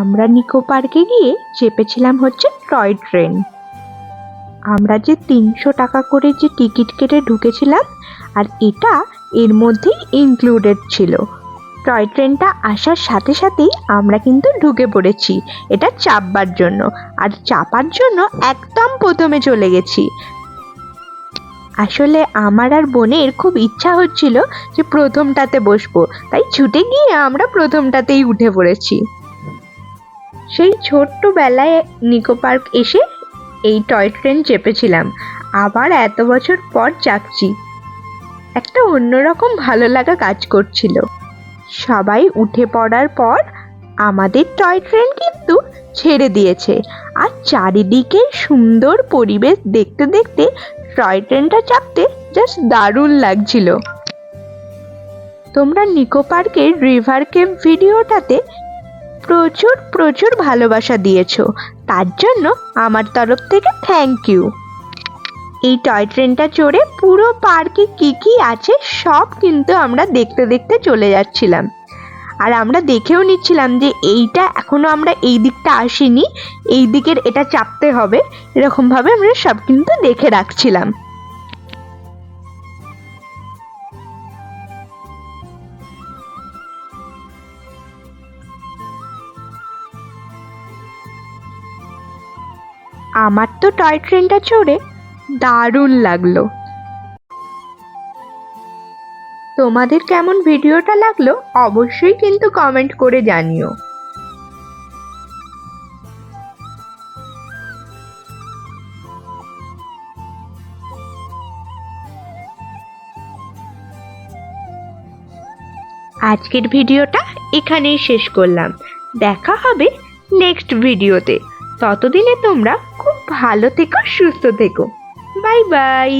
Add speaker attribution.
Speaker 1: আমরা নিকো পার্কে গিয়ে চেপেছিলাম হচ্ছে টয় ট্রেন। আমরা যে তিনশো টাকা করে যে টিকিট কেটে ঢুকেছিলাম, আর এটা এর মধ্যেই ইনক্লুডেড ছিল। টয় ট্রেনটা আসার সাথে সাথেই আমরা কিন্তু ঢুকে পড়েছি। এটা চাপবার জন্য। আর চাপার জন্য একদম প্রথমে চলে গেছি। আসলে আমার আর বোনের খুব ইচ্ছা হচ্ছিল যে প্রথমটাতে বসবো। তাই ছুটে গিয়ে আমরা প্রথমটাতেই উঠে পড়েছি। সেই ছোট্টবেলায় নিকো পার্ক এসে এই টয় ট্রেন চেপেছিলাম। আবার এত বছর পর চাপছি একটা অন্যরকম ভালো লাগা কাজ করছিল। সবাই উঠে পড়ার পর আমাদের টয় ট্রেন কিন্তু ছেড়ে দিয়েছে। আর চারিদিকে সুন্দর পরিবেশ দেখতে দেখতে টয় ট্রেনটা চাপতে জাস্ট দারুণ লাগছিল। তোমরা নিকো পার্কের রিভার কেভ ভিডিওটাতে প্রচুর প্রচুর ভালোবাসা দিয়েছ। তার জন্য আমার তরফ থেকে থ্যাংক ইউ এই টয় ট্রেনটা চড়ে পুরো পার্কে কি কি আছে সব কিন্তু আমরা দেখতে দেখতে চলে যাচ্ছিলাম। আর আমরা দেখেও নিচ্ছিলাম যে এইটা এখনও আমরা এই দিকটা আসিনি, এই দিকের এটা চাপতে হবে। এরকমভাবে আমরা সব কিন্তু দেখে রাখছিলাম। আমার তো টয় ট্রেনটা চড়ে দারুণ লাগল। তোমাদের কেমন ভিডিওটা লাগল অবশ্যই কিন্তু কমেন্ট করে জানিও। আজকের ভিডিওটা এখানেই শেষ করলাম। দেখা হবে নেক্সট ভিডিওতে ততদিনে তোমরা খুব ভালো থেকো সুস্থ থেকো। Bye bye.